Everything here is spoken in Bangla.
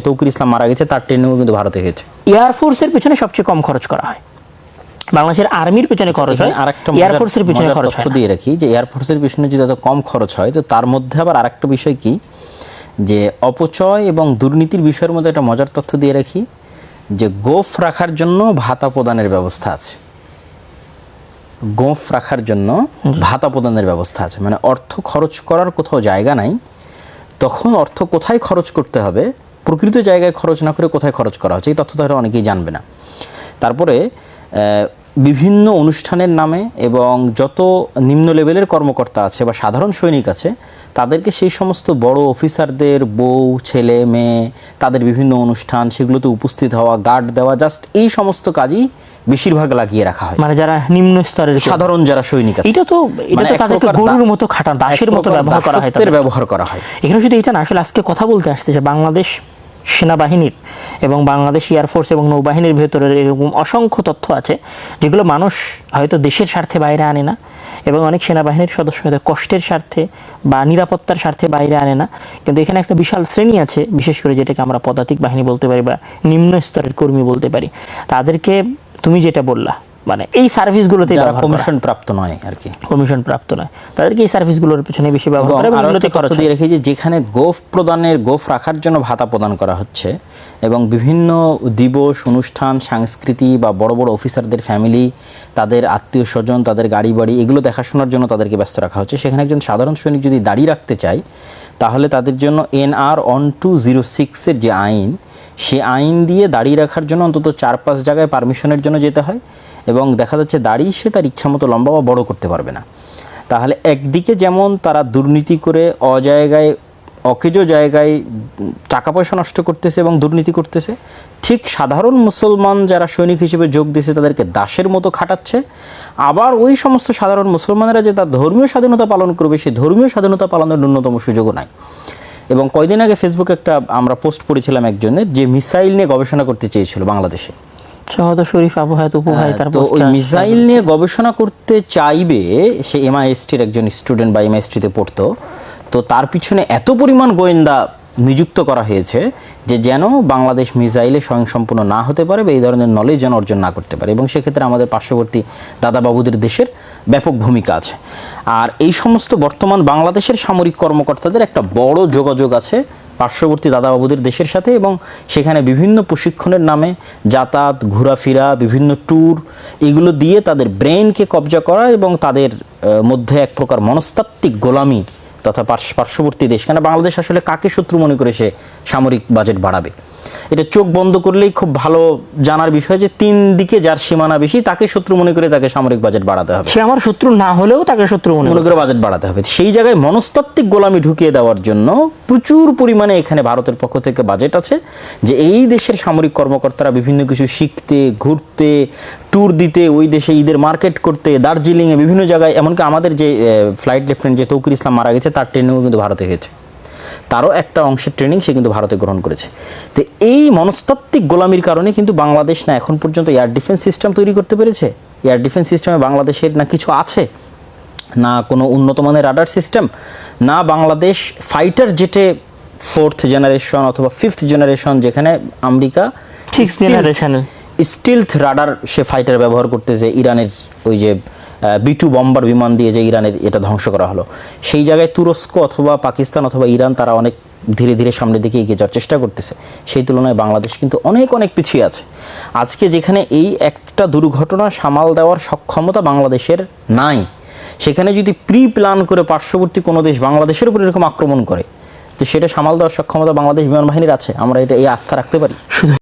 তৌকির ইসলাম মারা গেছে তার ট্রেনিংও কিন্তু ভারতে হয়েছে। এয়ারফোর্সের পিছনে সবচেয়ে কম খরচ করা হয়। বাংলাদেশের আর্মির পিছনে খরচ হয় আরেকটা এয়ারফোর্সের পিছনে খরচ হয়। দিয়ে রাখি যে এয়ারফোর্সের পিছনে যদি এত কম খরচ হয় তো তার মধ্যে আবার আরেকটা বিষয় কি? যে অপচয় এবং দুর্নীতির বিষয়ের মধ্যে একটা মজার তথ্য দিয়ে রাখি যে গোফ রাখার জন্য ভাতা প্রদানের ব্যবস্থা আছে। গোফ রাখার জন্য ভাতা প্রদানের ব্যবস্থা আছে। মানে অর্থ খরচ করার কোথাও জায়গা নাই তখন অর্থ কোথায় খরচ করতে হবে? প্রকৃত জায়গায় খরচ না করে কোথায় খরচ করা হচ্ছে এই তথ্যটা হয়তো অনেকেই জানবে না। তারপরে বিভিন্ন অনুষ্ঠানের নামে এবং যত নিম্ন লেভেলের কর্মকর্তা আছে বা সাধারণ সৈনিক আছে তাদেরকে সেই সমস্ত বড় অফিসারদের বউ ছেলে মেয়ে তাদের বিভিন্ন অনুষ্ঠান সেগুলোতে উপস্থিত হওয়া গার্ড দেওয়া জাস্ট এই সমস্ত কাজই বেশিরভাগ লাগিয়ে রাখা হয়। মানে যারা নিম্ন স্তরের সাধারণ যারা সৈনিক আছে। এটা তো এটা মানে তো এক তাদেরকে গরুর মতো খাটা দাসের মতো ব্যবহার করা হয়। ব্যবহার করা হয়। এখানে শুধু এটা না আসলে আজকে কথা বলতে আসতেছে বাংলাদেশ সেনাবাহিনীর এবং বাংলাদেশ এয়ারফোর্স এবং নৌবাহিনীর ভেতরের এরকম অসংখ্য তথ্য আছে, যেগুলো মানুষ হয়তো দেশের স্বার্থে বাইরে আনে না এবং অনেক সেনাবাহিনীর সদস্য হয়তো কষ্টের স্বার্থে বা নিরাপত্তার স্বার্থে বাইরে আনে না। কিন্তু এখানে একটা বিশাল শ্রেণি আছে, বিশেষ করে যেটাকে আমরা পদাতিক বাহিনী বলতে পারি বা নিম্ন স্তরের কর্মী বলতে পারি। তাদেরকে তুমি যেটা বললা মানে এই সার্ভিসগুলোতে যারা কমিশন প্রাপ্ত নয় আর কি। কমিশন প্রাপ্ত নয়। তাদেরকে এই সার্ভিসগুলোর পিছনে বেশি ব্যবহার করে এগুলোতে খরচ দিয়ে রেখে যে যেখানে গোফ প্রদানের গোফ রাখার জন্য ভাতা প্রদান করা হচ্ছে এবং বিভিন্ন দিবস অনুষ্ঠান সংস্কৃতি বা বড় বড় অফিসারদের ফ্যামিলি তাদের আত্মীয় স্বজন তাদের গাড়ি বাড়ি এগুলো দেখাশোনার জন্য তাদেরকে ব্যস্ত রাখা হচ্ছে। সেখানে একজন সাধারণ সৈনিক যদি দাঁড়িয়ে রাখতে চায় তাহলে তাদের জন্য এনআর ওয়ান টু জিরো সিক্সের যে আইন সে আইন দিয়ে দাঁড়িয়ে রাখার জন্য অন্তত চার পাঁচ জায়গায় পারমিশনের জন্য যেতে হয়। এবং দেখা যাচ্ছে দাঁড়িয়ে সে তার ইচ্ছা মতো লম্বা বা বড় করতে পারবে না। তাহলে একদিকে যেমন তারা দুর্নীতি করে অজায়গায়, অকেজো জায়গায় টাকা পয়সা নষ্ট করতেছে এবং দুর্নীতি করতেছে, ঠিক সাধারণ মুসলমান যারা সৈনিক হিসেবে যোগ দিয়েছে তাদেরকে দাসের মতো খাটাচ্ছে, আবার ওই সমস্ত সাধারণ মুসলমানেরা যে তার ধর্মীয় স্বাধীনতা পালন করবে, সেই ধর্মীয় স্বাধীনতা পালনের ন্যূনতম সুযোগও নাই। এবং কয়দিন আগে ফেসবুকে একটা আমরা পোস্ট করেছিলাম একজনের, যে মিসাইল নিয়ে গবেষণা করতে চেয়েছিল বাংলাদেশে। সহদ শরীফ আবু হায়াত উপু ভাই তার তো ওই মিসাইল নিয়ে গবেষণা করতে চাইবে সে এমআইএসটির একজন স্টুডেন্ট বা এমআইএসটিতে পড়তো। তো তার পিছনে এত পরিমাণ গোয়েন্দা নিযুক্ত করা হয়েছে যে যেন বাংলাদেশ মিসাইলে স্বয়ংসম্পূর্ণ না হতে পারে বা এই ধরনের নলেজ যেন অর্জন না করতে পারে। এবং সেক্ষেত্রে আমাদের পার্শ্ববর্তী দাদাবাবুদের দেশের ব্যাপক ভূমিকা আছে। আর এই সমস্ত বর্তমান বাংলাদেশের সামরিক কর্মকর্তাদের একটা বড় যোগাযোগ আছে পার্শ্ববর্তী দাদাবাবুদের দেশের সাথে এবং সেখানে বিভিন্ন প্রশিক্ষণের নামে যাতায়াত, ঘোরাফেরা, বিভিন্ন ট্যুর এগুলো দিয়ে তাদের ব্রেনকে কবজা করা এবং তাদের মধ্যে এক প্রকার মনস্তাত্ত্বিক গোলামি তথা পার্শ- পার্শ্ববর্তী দেশ। কেন বাংলাদেশ আসলে কাকে শত্রু মনে করে সে সামরিক বাজেট বাড়াবে? এটা চোখ বন্ধ করলেই খুব ভালো জানার বিষয় যে তিন দিকে যার সীমানা বেশি তাকে শত্রু মনে করে তাকে সামরিক বাজেট বাড়াতে হবে। সে আমার শত্রু না হলেও তাকে শত্রু মনে করে। করে বাজেট বাড়াতে হবে। সেই জায়গায় মনস্তাত্ত্বিক গোলামি ঢুকিয়ে দেওয়ার জন্য প্রচুর পরিমাণে এখানে ভারতের পক্ষ থেকে বাজেট আছে যে এই দেশের সামরিক কর্মকর্তারা বিভিন্ন কিছু শিখতে ঘুরতে ট্যুর দিতে ওই দেশে ঈদের মার্কেট করতে দার্জিলিংয়ে বিভিন্ন জায়গায় এমনকি আমাদের যে ফ্লাইট লেফটেন্যান্ট যে তৌকির ইসলাম মারা গেছে তার ট্রেনিংও কিন্তু ভারতে হয়েছে। তারও একটা অংশের ট্রেনিং সে কিন্তু ভারতে গ্রহণ করেছে তো এই মনস্তাত্ত্বিক গোলামির কারণে কিন্তু বাংলাদেশ না এখন পর্যন্ত এয়ার ডিফেন্স সিস্টেম তৈরি করতে পেরেছে এয়ার ডিফেন্স সিস্টেমে বাংলাদেশের না কিছু আছে না কোনো উন্নত মানের রাডার সিস্টেম না বাংলাদেশ ফাইটার জেটে ফোর্থ জেনারেশন অথবা ফিফথ জেনারেশন যেখানে আমেরিকা generation এর। স্টিলথ রাডার সে ফাইটার ব্যবহার করতেছে ইরানের ওই যে বি টু বম্বার বিমান দিয়ে যে ইরানের এটা ধ্বংস করা হলো। সেই জায়গায় তুরস্ক অথবা পাকিস্তান অথবা ইরান তারা অনেক ধীরে ধীরে সামনের দিকে এগিয়ে যাওয়ার চেষ্টা করতেছে। সেই তুলনায় বাংলাদেশ কিন্তু অনেক অনেক পিছিয়ে আছে। আজকে যেখানে এই একটা দুর্ঘটনা সামাল দেওয়ার সক্ষমতা বাংলাদেশের নাই। সেখানে যদি প্রি প্ল্যান করে পার্শ্ববর্তী কোনো দেশ বাংলাদেশের উপর এরকম আক্রমণ করে, তো সেটা সামাল দেওয়ার সক্ষমতা বাংলাদেশ বিমান বাহিনীর আছে। আমরা এটা এই আস্থা রাখতে পারি। শুধু